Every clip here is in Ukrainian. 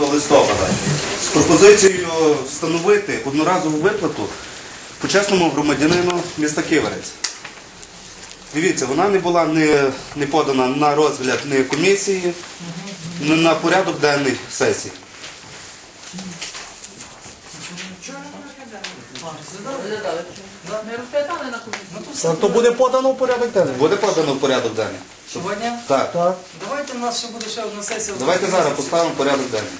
листопада з пропозицією встановити одноразову виплату почесному громадянину міста Ківерець. Дивіться, вона не була не, не подана на розгляд ні комісії, ні на порядок денний сесії. Розглядали на комісії. Так, то буде подано в порядок денний. Буде подано в порядок денний? Сьогодні? Так. Так. Давайте у нас ще буде ще одна сесія. Давайте зараз поставимо порядок денний.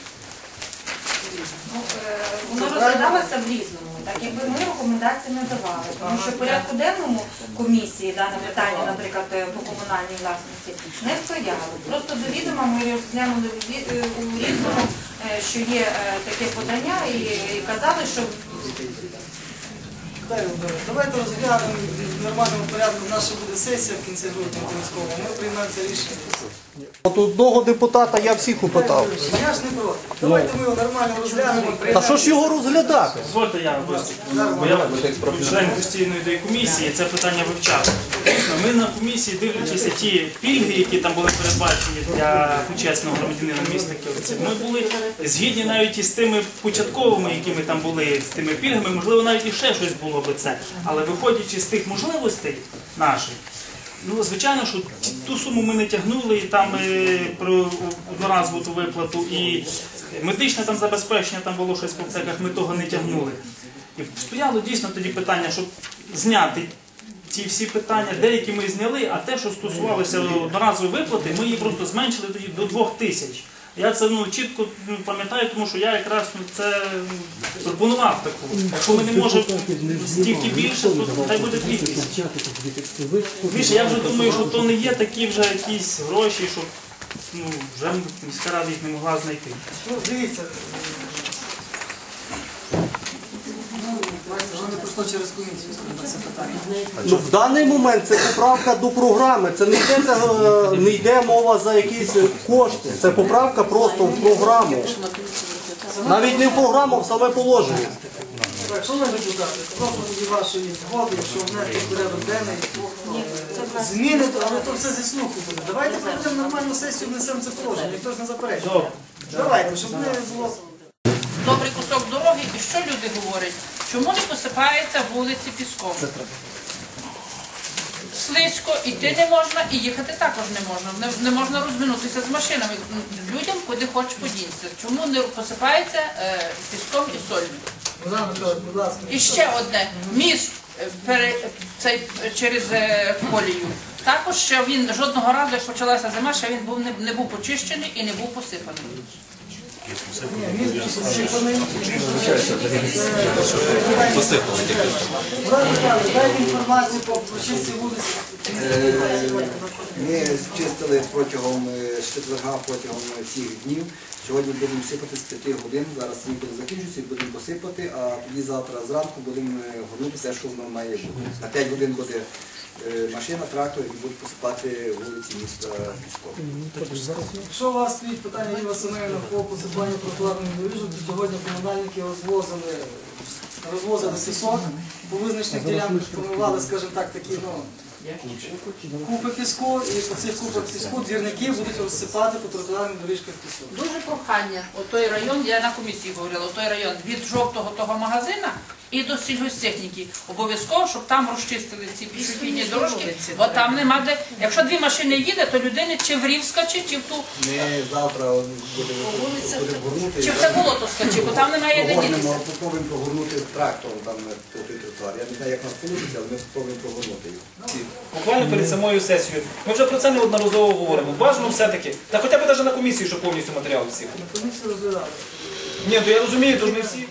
Ну, е, Воно розглядалося в різному, так якби ми рекомендації не давали. Тому що в порядку денному комісії дане питання, наприклад, е, по комунальній власності, не стояло. Просто до відома ми розглянули в рі- е, у різному, е, що є е, таке подання, і і казали, що Дай, Володимир, Давайте розглянемо в нормальному порядку. Ще буде сесія в кінці грудня обов'язково. Ми приймемо це рішення. От одного депутата я всіх упитав. Я ж не проти. Давайте ми його нормально розглянемо. Та що ж його розглядати? Дозвольте я виступлю. Бо я член постійної ідеї комісії, це питання вивчав. Ми на комісії, дивлячись ті пільги, які там були передбачені для почесного громадянина міста Київців, ми були згідні навіть із тими початковими, які ми там були, з тими пільгами, можливо, навіть і ще щось було би це. Але виходячи з тих можливостей наших, Ну, звичайно, що ту суму ми не тягнули, і там е, про одноразову ту виплату, і медичне там забезпечення там було щось по аптеках, ми того не тягнули. І стояло дійсно тоді питання, щоб зняти ці всі питання, деякі ми зняли, а те, що стосувалося одноразової виплати, ми її просто зменшили тоді до двох тисяч. Я це ну, чітко ну, пам'ятаю, тому що я якраз ну, це ну, пропонував таку. Якщо ми не можемо стільки більше, то хай буде кількість. Більше, я вже думаю, що то не є такі вже якісь гроші, щоб ну, вже міська рада їх не могла знайти. Ну, дивіться. Воно не пройшло через комісію, скажімо, це питання. Ну, в даний момент це поправка до програми. Це не йде, е, не йде мова за якісь кошти. Це поправка просто в програму. Навіть не в програму, а в саме положення. Так, шановні депутати, прошу тоді вашої згоди, якщо внести в порядок денний е, зміни, то- але то все зі слуху буде. Давайте проведемо нормальну сесію, внесемо це положення, ніхто ж не заперечує. Давайте, щоб не було. і що люди говорять? Чому не посипається вулиці піском? Слизько, іти не можна, і їхати також не можна. Не, не можна розминутися з машинами. Людям куди хоч подінься. Чому не посипається е, піском і солью? І ще одне міст е, пере, цей, через е, колію. Також ще він жодного разу, як почалася зима, ще він був не, не був почищений і не був посипаний. Ми чистили протягом е, четверга, протягом цих днів. Сьогодні будемо сипати з 5 годин. Зараз сніг закінчується і будемо посипати, а тоді завтра зранку будемо е, горнути те, що воно має бути. На 5 годин буде машина, трактор і будуть посипати вулиці міста Пісков. Якщо у вас стоїть питання Єва Семенівна по посипанню тротуарних доріжок, то сьогодні комунальники розвозили, розвозили сісок, по визначених ділянках формували, скажімо так, такі ну, купи піску, і по цих купах піску двірники будуть розсипати по тротуарних доріжках пісок. Дуже прохання. У той район, я на комісії говорила, той район від жовтого того магазина і до сільгостехніки. Обов'язково, щоб там розчистили ці пішохідні дорожки, бо там нема де. Якщо дві машини їде, то людини чи в рів скаче, чи в ту, Ми завтра будемо горнути. чи в те болото скаче, бо там немає де дітися. Попробуємо прогорнути трактором там на той тротуар. Я не знаю, як нас вийде, але ми спробуємо прогорнути його. Буквально перед самою сесією. Ми вже про це неодноразово говоримо. Бажано все-таки. Та хоча б навіть на комісії, щоб повністю матеріал всіх. Комісію розглядали. Ні, то я розумію, то ж не всі.